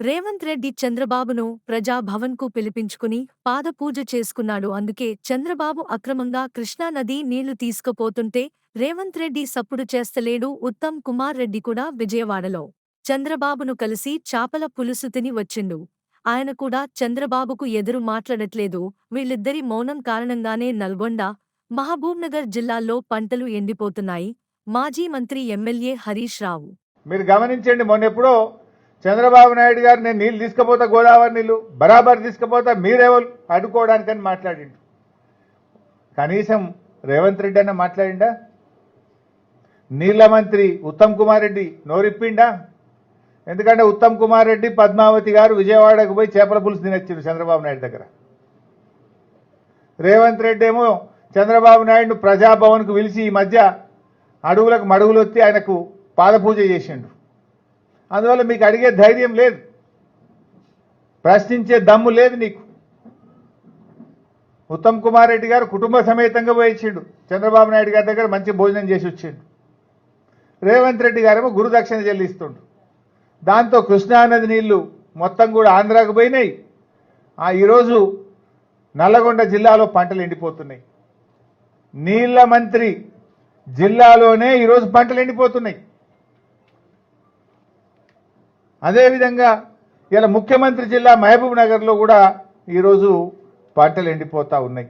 రేవంత్ రెడ్డి చంద్రబాబును ప్రజాభవన్కు పిలిపించుకుని పాదపూజ చేసుకున్నాడు. అందుకే చంద్రబాబు అక్రమంగా కృష్ణానది నీళ్ళు తీసుకుపోతుంటే రేవంత్ రెడ్డి సప్పుడు చేస్తలేడు. ఉత్తమ్ కుమార్ రెడ్డి కూడా విజయవాడలో. చంద్రబాబును కలిసి చాపల పులుసు తిని వచ్చిండు. ఆయన కూడా చంద్రబాబుకు ఎదురు మాట్లాడట్లేదు. వీళ్ళిద్దరి మౌనం కారణంగానే నల్గొండ మహబూబ్నగర్ జిల్లాల్లో పంటలు ఎండిపోతున్నాయి. మాజీ మంత్రి ఎమ్మెల్యే హరీష్ రావు. మీరు గమనించండి మొన్నెప్పుడో చంద్రబాబు నాయుడు గారు నేను నీళ్ళు తీసుకుపోతా గోదావరి నీళ్ళు బరాబర్ తీసుకుపోతా మీరెవరు? అడ్డుకోవడానికని మాట్లాడిండు. కనీసం రేవంత్ రెడ్డి అన్న మాట్లాడిండా? నీళ్ళ మంత్రి ఉత్తమ్ కుమార్ రెడ్డి నోరిప్పిండా? ఎందుకంటే ఉత్తమ్ కుమార్ రెడ్డి పద్మావతి గారు విజయవాడకు పోయి చేపల పులుసు తినొచ్చిండు చంద్రబాబు నాయుడు దగ్గర. రేవంత్ రెడ్డి ఏమో చంద్రబాబు నాయుడు ప్రజాభవన్కు పిలిచి ఈ మధ్య అడుగులకు మడుగులు వచ్చి ఆయనకు పాదపూజ చేసిండు. అందువల్ల మీకు అడిగే ధైర్యం లేదు. ప్రశ్నించే దమ్ము లేదు నీకు. ఉత్తమ్ కుమార్ రెడ్డి గారు కుటుంబ సమేతంగా పోయించిండు. చంద్రబాబు నాయుడు గారి దగ్గర మంచి భోజనం చేసి వచ్చిండు. రేవంత్ రెడ్డి గారేమో గురుదక్షిణ చెల్లిస్తుండు. దాంతో కృష్ణానది నీళ్ళు మొత్తం కూడా ఆంధ్రాకు పోయినాయి. ఆ ఈరోజు నల్లగొండ జిల్లాలో పంటలు ఎండిపోతున్నాయి. నీళ్ళ మంత్రి జిల్లాలోనే ఈరోజు పంటలు ఎండిపోతున్నాయి. అదేవిధంగా ఇలా ముఖ్యమంత్రి జిల్లా మహబూబ్ నగర్లో కూడా ఈరోజు పంటలు ఎండిపోతూ ఉన్నాయి.